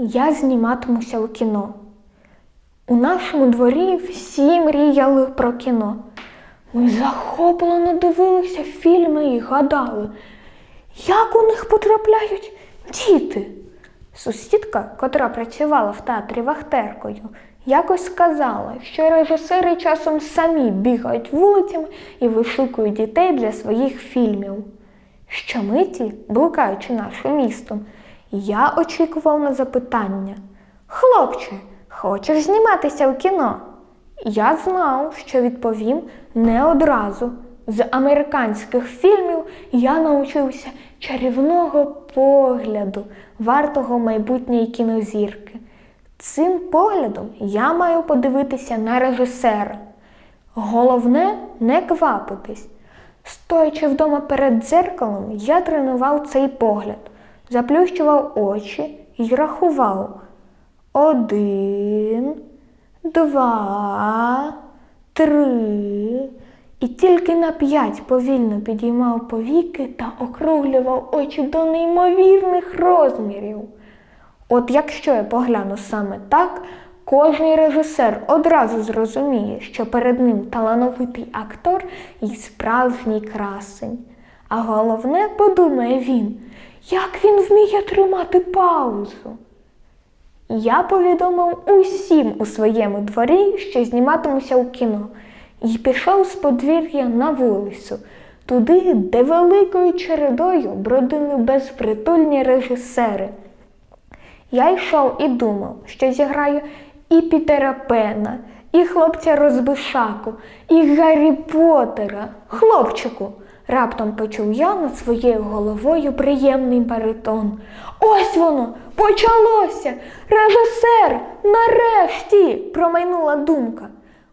Я зніматимуся у кіно. У нашому дворі всі мріяли про кіно. Ми захоплено дивилися фільми і гадали, як у них потрапляють діти. Сусідка, котра працювала в театрі вахтеркою, якось сказала, що режисери часом самі бігають вулицями і вишукують дітей для своїх фільмів. Щомиті, блукаючи нашим містом, я очікував на запитання: Хлопче, хочеш зніматися у кіно? Я знав, що відповім не одразу. З американських фільмів я навчився чарівного погляду, вартого майбутньої кінозірки. Цим поглядом я маю подивитися на режисера. Головне не квапитись. Стоячи вдома перед дзеркалом, я тренував цей погляд, заплющував очі і рахував. Один, два, три. І тільки на п'ять повільно підіймав повіки та округлював очі до неймовірних розмірів. От якщо я погляну саме так, кожний режисер одразу зрозуміє, що перед ним талановитий актор і справжній красень. А головне, подумає він, як він вміє тримати паузу. Я повідомив усім у своєму дворі, що зніматимуся у кіно, і пішов з подвір'я на вулицю, туди, де великою чередою бродили безпритульні режисери. Я йшов і думав, що зіграю і Пітера Пена, і хлопця Розбишаку, і Гаррі Поттера. Хлопчику, раптом почув я над своєю головою приємний баритон. Ось воно, почалося! Режисер! Нарешті! промайнула думка.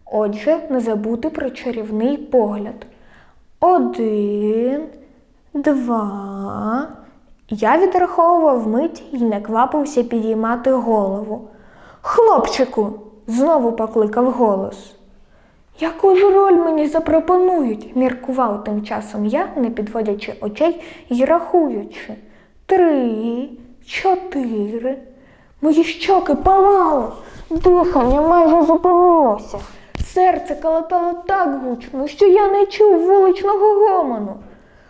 Отже, не забути про чарівний погляд. Один, два. Я відраховував мить і не квапився підіймати голову. Хлопчику, знову покликав голос. Яку ж роль мені запропонують? міркував тим часом я, не підводячи очей і рахуючи. Три, чотири. Мої щоки палало, дихання майже зупинилося. Серце калатало так гучно, що я не чув вуличного гомону.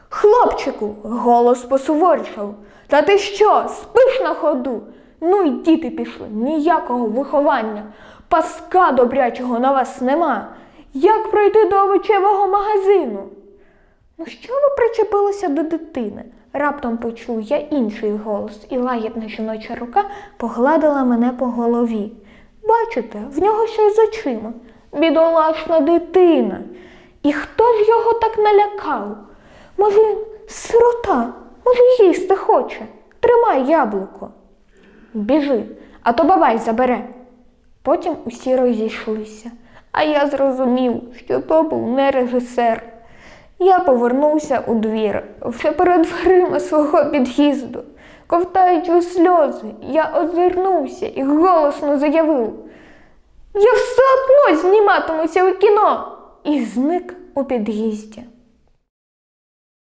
Хлопчику, голос посуворішав. Та ти що, спиш на ходу? Ну й діти пішли, ніякого виховання. Паска добрячого на вас нема. Як пройти до овочевого магазину? Ну що ви причепилися до дитини? Раптом почув я інший голос, і лагідна жіноча рука погладила мене по голові. Бачите, в нього щось з очима. Бідолашна дитина. І хто ж його так налякав? Може, він сирота, може, їсти хоче. Тримай яблуко. Біжи, а то бабай забере. Потім усі розійшлися, а я зрозумів, що то був не режисер. Я повернувся у двір, вже перед дверима свого під'їзду. Ковтаючи сльози, я озирнувся і голосно заявив: Я все одно зніматимуся у кіно і зник у під'їзді.